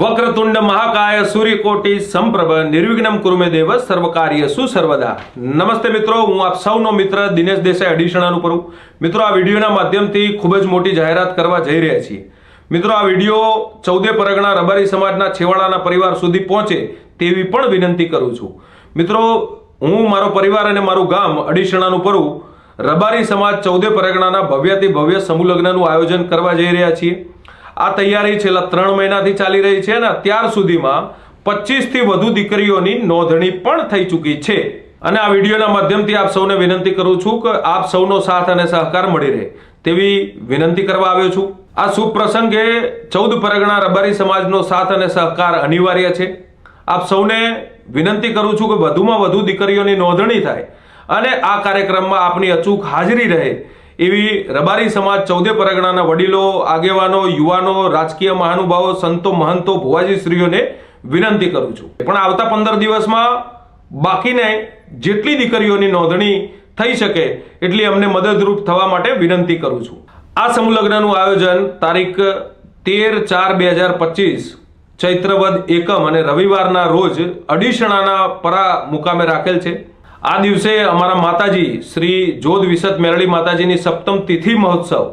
વક્રતુંડ મહાકાય સૂર્યકોટી સંપ્રભ નિર્વિઘ્નમ કુરુમે દેવ સર્વકાર્ય સુસર્વદા. નમસ્તે મિત્રો, હું આપ સૌનો મિત્ર દિનેશ દેસાઈ અડીશણાનું પરું મિત્રો, આ વિડીયોના માધ્યમથી ખૂબ જ મોટી જાહેરાત કરવા જઈ રહ્યા છીએ. મિત્રો, આ વીડિયો ચૌદે પરગણા રબારી સમાજના છેવાડાના પરિવાર સુધી પહોંચે તેવી પણ વિનંતી કરું છું. મિત્રો, હું, મારો પરિવાર અને મારું ગામ અડીશણાનું પરું. રબારી સમાજ ચૌદે પરગણાના ભવ્યથી ભવ્ય સમૂહ લગ્નનું આયોજન કરવા જઈ રહ્યા છીએ. આ તૈયારી છેલ્લા ત્રણ મહિનાથી ચાલી રહી છે અને અત્યાર સુધીમાં પચીસથી વધુ દીકરીઓની નોંધણી પણ થઈ ચૂકી છે. અને આ વિડીયોના માધ્યમથી આપ સૌને વિનંતી કરું છું કે આપ સૌનો સાથ અને સહકાર મળી રહે તેવી વિનંતી કરવા આવ્યો છું. આ શુભ પ્રસંગે ચૌદ પરગણા રબારી સમાજનો સાથ અને સહકાર અનિવાર્ય છે. આપ સૌને વિનંતી કરું છું કે વધુમાં વધુ દીકરીઓની નોંધણી થાય અને આ કાર્યક્રમમાં આપની અચૂક હાજરી રહે એવી રબારી સમાજ ચૌદે પરગણાના વડીલો, આગેવાનો, યુવાનો, રાજકીય મહાનુભાવો, સંતો, મહંતો, ભુવાજી શ્રીઓને વિનંતી કરું છું. પણ આવતા પંદર દિવસમાં બાકીને જેટલી દીકરીઓની નોંધણી થઈ શકે એટલી અમને મદદરૂપ થવા માટે વિનંતી કરું છું. આ સમૂહલગ્નનું આયોજન તારીખ તેર ચાર બે હજાર પચીસ ચૈત્રવદ એકમ અને રવિવારના રોજ અડીસણાના પરા મુકામે રાખેલ છે. આ દિવસે અમારા માતાજી શ્રી જોધ વિસત મેરળી માતાજીની સપ્તમ તિથિ મહોત્સવ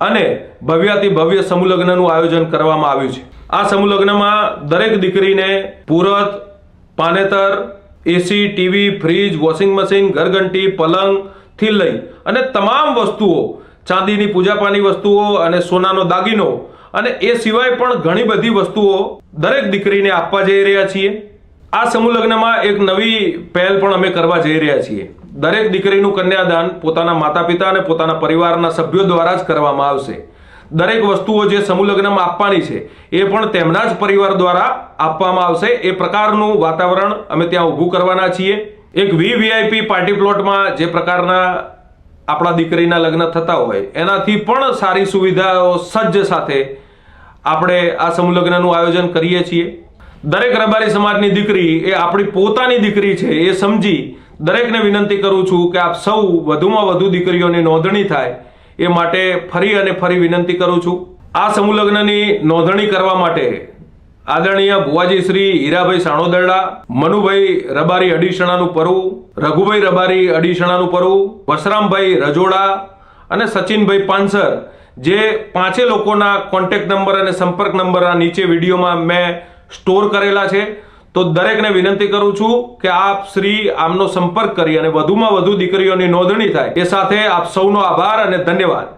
અને ભવ્યાતિ ભવ્ય સમૂહલગ્નનું આયોજન કરવામાં આવ્યું છે. આ સમૂહલગ્નમાં દરેક દીકરીને પુરત, પાનેતર, AC, TV, fridge, washing machine, ઘરઘંટી, પલંગથી લઈ અને તમામ વસ્તુઓ, ચાંદીની પૂજાપાની વસ્તુઓ અને સોનાનો દાગીનો અને એ સિવાય પણ ઘણી બધી વસ્તુઓ દરેક દીકરીને આપવા જઈ રહ્યા છીએ. આ સમૂહ લગ્નમાં એક નવી પહેલ પણ અમે કરવા જઈ રહ્યા છીએ. દરેક દીકરીનું કન્યાદાન પોતાના માતા પિતા અને પોતાના પરિવારના સભ્યો દ્વારા જ કરવામાં આવશે. દરેક વસ્તુઓ જે સમૂહ લગ્નમાં આપવાની છે, એ પણ તેમના જ પરિવાર દ્વારા આપવામાં આવશે. એ પ્રકારનું વાતાવરણ અમે ત્યાં ઊભું કરવાના છીએ. એક વીવીઆઈપી પાર્ટી પ્લોટમાં જે પ્રકારના આપણા દીકરીના લગ્ન થતા હોય, એનાથી પણ સારી સુવિધાઓ સજ્જ સાથે આપણે આ સમૂહ લગ્નનું આયોજન કરીએ છીએ. દરેક રબારી સમાજની દીકરી એ આપણી પોતાની દીકરી છે, એ સમજી દરેકને વિનંતી કરું છું કે આપ સૌ વધુમાં વધુ દીકરીઓની નોંધણી થાય, એ માટે ફરી અને ફરી વિનંતી કરું છું. આ સમૂહલગ્નની નોંધણી કરવા માટે આદરણીય ભુવાજી શ્રી હીરાભાઈ સાણોદરડા, મનુભાઈ રબારી અડીસણાનું પરવું રઘુભાઈ રબારી અડીસણાનું પરવું વસરામભાઈ રજોડા અને સચિનભાઈ પાનસર, જે પાંચે લોકોના કોન્ટેક્ટ નંબર અને સંપર્ક નંબર આ નીચે વિડીયોમાં મેં સ્ટોર કરેલા છે. તો દરેકને વિનંતી કરું છું કે આપ શ્રી આમનો સંપર્ક કરી અને વધુમાં વધુ દીકરીઓની નોંધણી થાય. એ સાથે આપ સૌનો આભાર અને ધન્યવાદ.